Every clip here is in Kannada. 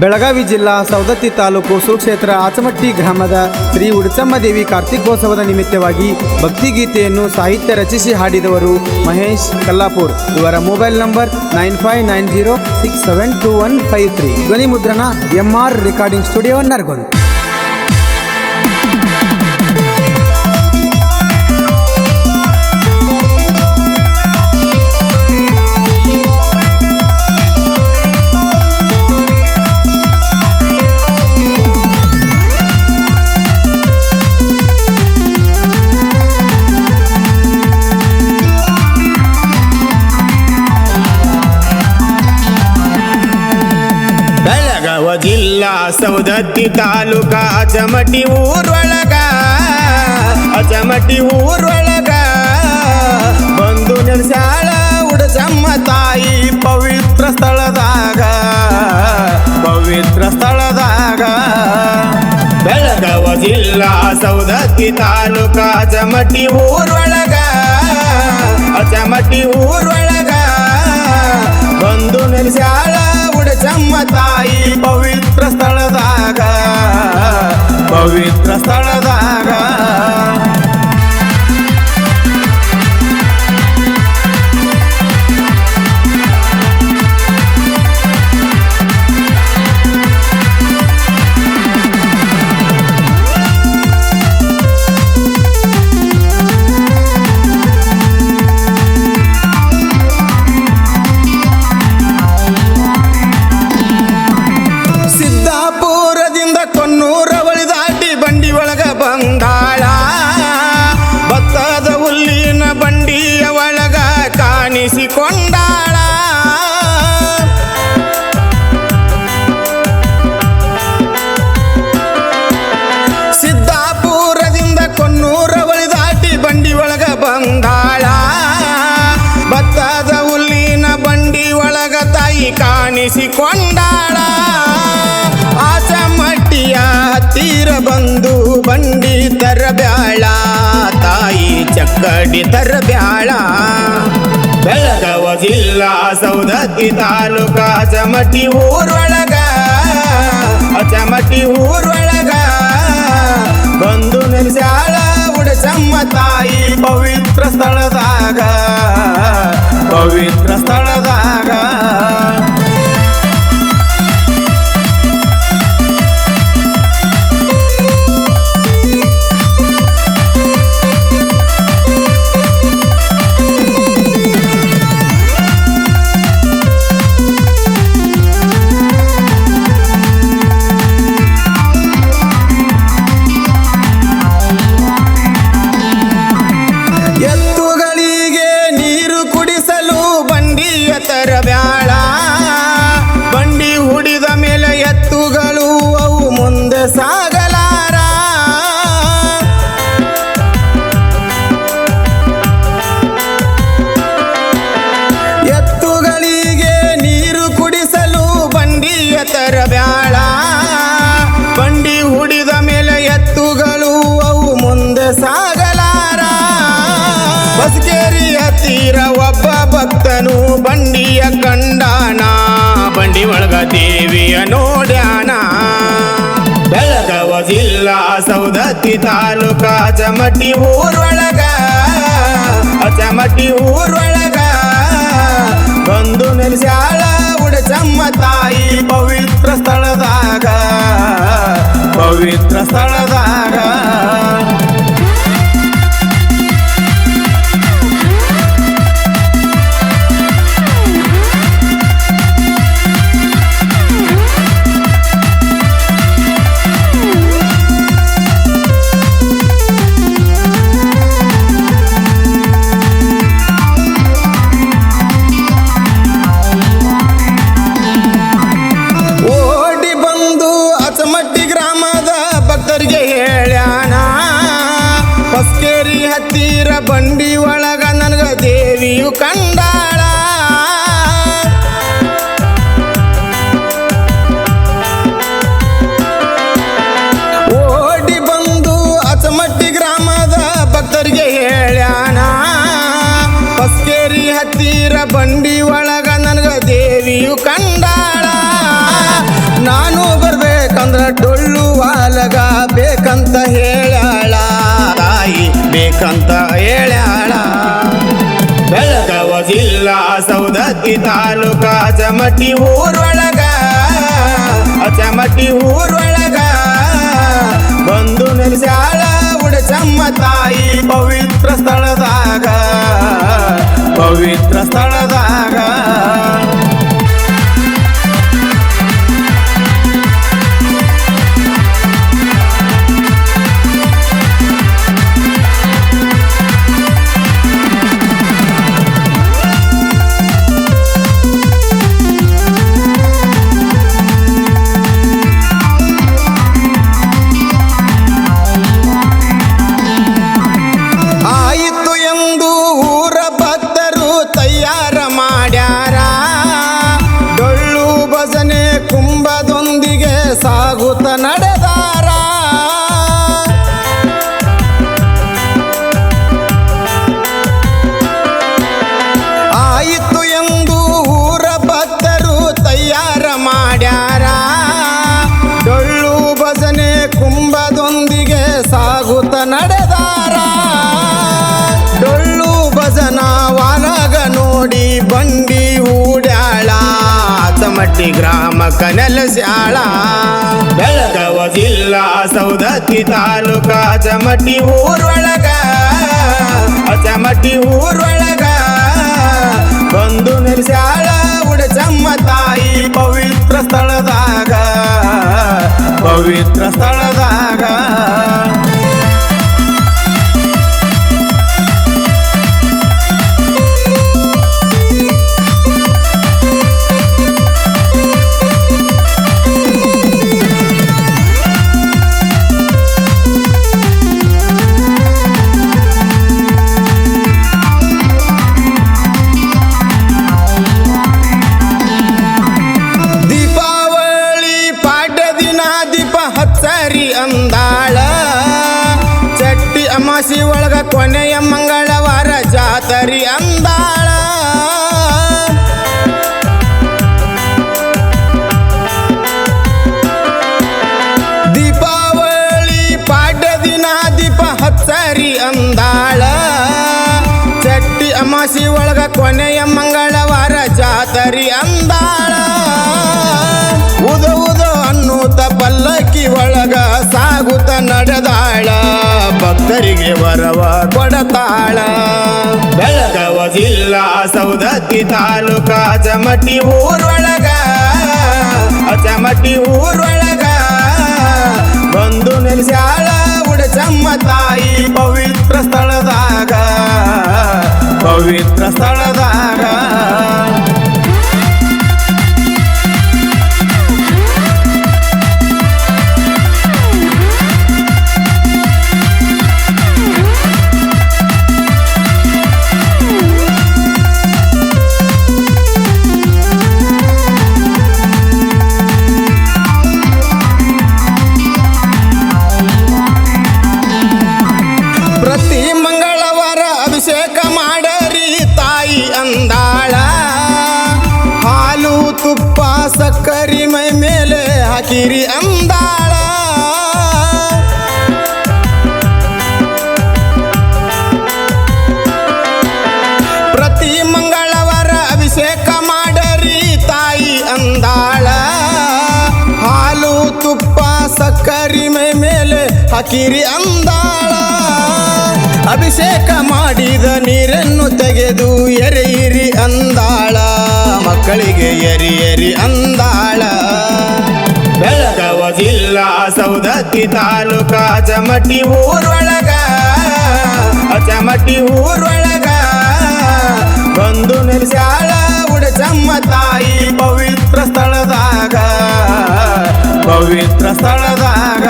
ಬೆಳಗಾವಿ ಜಿಲ್ಲಾ ಸವದತ್ತಿ ತಾಲೂಕು ಸುಕ್ಷೇತ್ರ ಆಚಮಟ್ಟಿ ಗ್ರಾಮದ ಶ್ರೀ ಉಡಚಮ್ಮ ದೇವಿ ಕಾರ್ತಿಕೋತ್ಸವದ ನಿಮಿತ್ತವಾಗಿ ಭಕ್ತಿಗೀತೆಯನ್ನು ಸಾಹಿತ್ಯ ರಚಿಸಿ ಹಾಡಿದವರು ಮಹೇಶ್ ಕಲ್ಲಾಪುರ್. ಇವರ mobile number nine five nine zero six seven two one five three. ಧ್ವನಿ ಮುದ್ರಣ M R recording studio Nargund ಜಿಲ್ಲಾ ಸೌದತ್ತಿ ತಾಲೂಕ ಅಚಮಟಿ ಊರೊಳಗ ಅಚಮಟಿ ಊರೊಳಗ. ಬಂದು ನೆಲೆಸಾಳ ಉಡಚಮ್ಮ ತಾಯಿ ಪವಿತ್ರ ಸ್ಥಳದಾಗ ಪವಿತ್ರ ಸ್ಥಳದಾಗ. ಬೆಳಗಾವ ಜಿಲ್ಲಾ ಸೌದತ್ತಿ ತಾಲೂಕ ಅಚಮಟಿ ಊರೊಳಗ ಅಚಮಟಿ ಊರೊಳಗ. ಬಂದು ನೆಲೆಸಾಳ ಉಡಚಮ್ಮ ತಾಯಿ ಪವಿತ್ರ ಸ್ಥಳದಾಗ ಪವಿತ್ರ ತಾಯಿ ಬ್ಯಾಳ ಬೆಳಗಾವ ಜಿಲ್ಲಾ ಸೌದತ್ತಿ ತಾಲೂಕ ಚಮಟಿ ಊರೊಳಗ. ಚಮಟಿ ಊರೊಳಗ. ಬಂದು ನೆಲೆಸಾಳ ಉಡಚಮ್ಮ ತಾಯಿ ಪವಿತ್ರ ಸ್ಥಳದಾಗ. ಪವಿತ್ರ ಸ್ಥಳದಾಗ. ಒಳಗ ದೇವಿಯ ನೋಡ್ಯಾನ. ಬೆಳಗವ ಜಿಲ್ಲಾ ಸೌದತ್ತಿ ತಾಲೂಕ ಅಚಮಟಿ ಊರೊಳಗ ಅಚಮಟಿ ಊರೊಳಗ. ಬಂದು ನೆಲೆಸಾಳ ಉಡಚಮ್ಮ ತಾಯಿ ಪವಿತ್ರ ಸ್ಥಳದಾಗ ಪವಿತ್ರ ಸ್ಥಳದಾಗ. ಬಂಡಿ ಒಳಗ ನನಗ ದೇವಿಯು ಕಂಡಾಳ. ಓಡಿ ಬಂದು ಅಚಮಟ್ಟಿ ಗ್ರಾಮದ ಭಕ್ತರಿಗೆ ಹೇಳ್ಯಾನ. ಬಸ್ಕೇರಿ ಹತ್ತಿರ ಬಂಡಿ ಒಳಗ ನನಗ ದೇವಿಯು ಕಂಡಾಳ. ನಾನು ಬರ್ಬೇಕಂದ್ರ ಡೊಳ್ಳು ವಾಲಗ ಬೇಕಂತ ತಾಯಿ ಬೇಕಂತ ಹೇಳ್ಯಾಳ. ಬೆಳಗವ ಜಿಲ್ಲಾ ಸೌದತ್ತಿ ತಾಲೂಕ ಚಮಟಿ ಊರೊಳಗ ಚಮಟಿ ಊರೊಳಗ ಬಂದು ನಿಲ್ಸಾಳ ಉಡ ಚಮ್ಮ ತಾಯಿ ಪವಿತ್ರ ಸ್ಥಳದಾಗ ಪವಿತ್ರ ಸ್ಥಳದಾಗ. ಚಮಟ್ಟಿ ಗ್ರಾಮ ಕನಲಸ್ಯಾಳ ಬೆಳಗವ ಜಿಲ್ಲಾ ಸೌದತ್ತಿ ತಾಲೂಕ ಚಮಟಿ ಊರೊಳಗ ಚಮಟಿ ಊರೊಳಗ ಬಂದು ನಿರ್ಸಾಳ ಉಡ ಚಮ್ಮ ತಾಯಿ ಪವಿತ್ರ ಸ್ಥಳದಾಗ ಪವಿತ್ರ ಸ್ಥಳದಾಗ. ಕೊನೆಯ ಮಂಗಳವಾರ ಜಾತರಿ ಅಂದಾಳ ದೀಪಾವಳಿ ಪಾಡ್ಯ ದಿನ ದೀಪ ಹತ್ತರಿ ಅಂದಾಳ ಚಟ್ಟಿ ಅಮಾಸಿ ಒಳಗ ಕೊನೆಯ ಮಂಗಳವಾರ ಜಾತರಿ ಅಂದಾಳ ಉದ ಉದ ಅನ್ನೂತ ಪಲ್ಲಕ್ಕಿ ಒಳಗ ಸಾಗುತ್ತ ನಡೆದಾಳ ಭಕ್ತರಿಗೆ ವರವ ಕೊಡತಾಳ. ಬೆಳಗವ ಜಿಲ್ಲಾ ಸೌದತ್ತಿ ತಾಲೂಕ ಚಮಟಿ ಊರೊಳಗ. ಚಮಟಿ ಊರೊಳಗ. ಬಂದು ನಿಲ್ಸ್ಯಾಳ ಉಡ ಚಮ್ಮ ತಾಯಿ ಪವಿತ್ರ ಸ್ಥಳದಾಗ. ಪವಿತ್ರ ಸ್ಥಳದಾಗ. ಪ್ರತಿ ಮಂಗಳವಾರ ಅಭಿಷೇಕ ಮಾಡರಿ ತಾಯಿ ಅಂದಾಳ. ಹಾಲು, ತುಪ್ಪ, ಸಕ್ಕರಿ ಮೈ ಮೇಲೆ ಹಾಕಿರಿ ಅಂದಾಳ. ಪ್ರತಿ ಮಂಗಳವಾರ ಅಭಿಷೇಕ ಮಾಡರಿ ತಾಯಿ ಅಂದಾಳ. ಹಾಲು, ತುಪ್ಪ, ಸಕ್ಕರಿ ಮೈ ಮೇಲೆ ಹಾಕಿರಿ ಅಂದಾಳ. ಅಭಿಷೇಕ ಮಾಡಿದ ನೀರನ್ನು ತೆಗೆದು ಎರೆಯಿರಿ ಅಂದಾಳ. ಮಕ್ಕಳಿಗೆ ಎರಿ ಎರಿ ಅಂದಾಳ. ಬೆಳಗವ ಜಿಲ್ಲಾ ಸೌದತ್ತಿ ತಾಲೂಕ ಚಮಟಿ ಊರೊಳಗ ಚಮಟಿ ಊರೊಳಗ. ಬಂದು ಉಡ ಚಮ್ಮ ತಾಯಿ ಪವಿತ್ರ ಸ್ಥಳದಾಗ ಪವಿತ್ರ ಸ್ಥಳದಾಗ.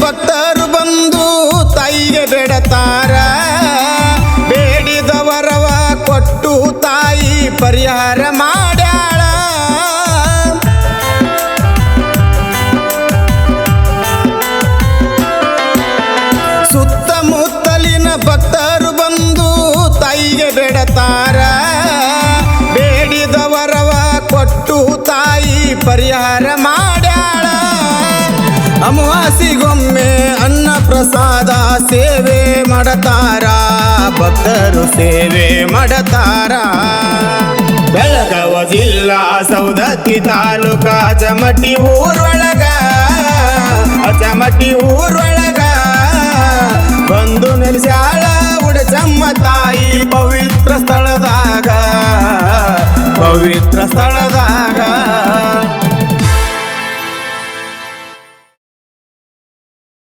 ಭಕ್ತರು ಬಂದು ತಾಯಿ ತಾಯಿಗೆ ಬೇಡತಾರ. ಬೇಡಿದವರವ ಕೊಟ್ಟು ತಾಯಿ ಪರಿಹಾರ ಮಾಡ್ಯಾಳ. ಸುತ್ತಮುತ್ತಲಿನ ಭಕ್ತರು ಬಂದು ತಾಯಿಗೆ ಬೇಡತಾರ. ಬೇಡಿದವರವ ಕೊಟ್ಟು ತಾಯಿ ಪರಿಹಾರ ಮಾಡ್ಯಾಳ ಅಮಾವಾಸಿಗೊಮ್ಮೆ ಅನ್ನ ಪ್ರಸಾದ ಸೇವೆ ಮಾಡತಾರ, ಭಕ್ತರು ಸೇವೆ ಮಾಡತಾರ. ಬೆಳಗಾವ ಜಿಲ್ಲಾ ಸೌದತ್ತಿ ತಾಲೂಕ ಚಮಟಿ ಊರೊಳಗ ಚಮಟಿ ಊರೊಳಗ. ಬಂದು ನೆಲೆಸ್ಯಾಳ ಉಡಚಮ್ಮ ತಾಯಿ ಪವಿತ್ರ ಸ್ಥಳದಾಗ ಪವಿತ್ರ ಸ್ಥಳದಾಗ.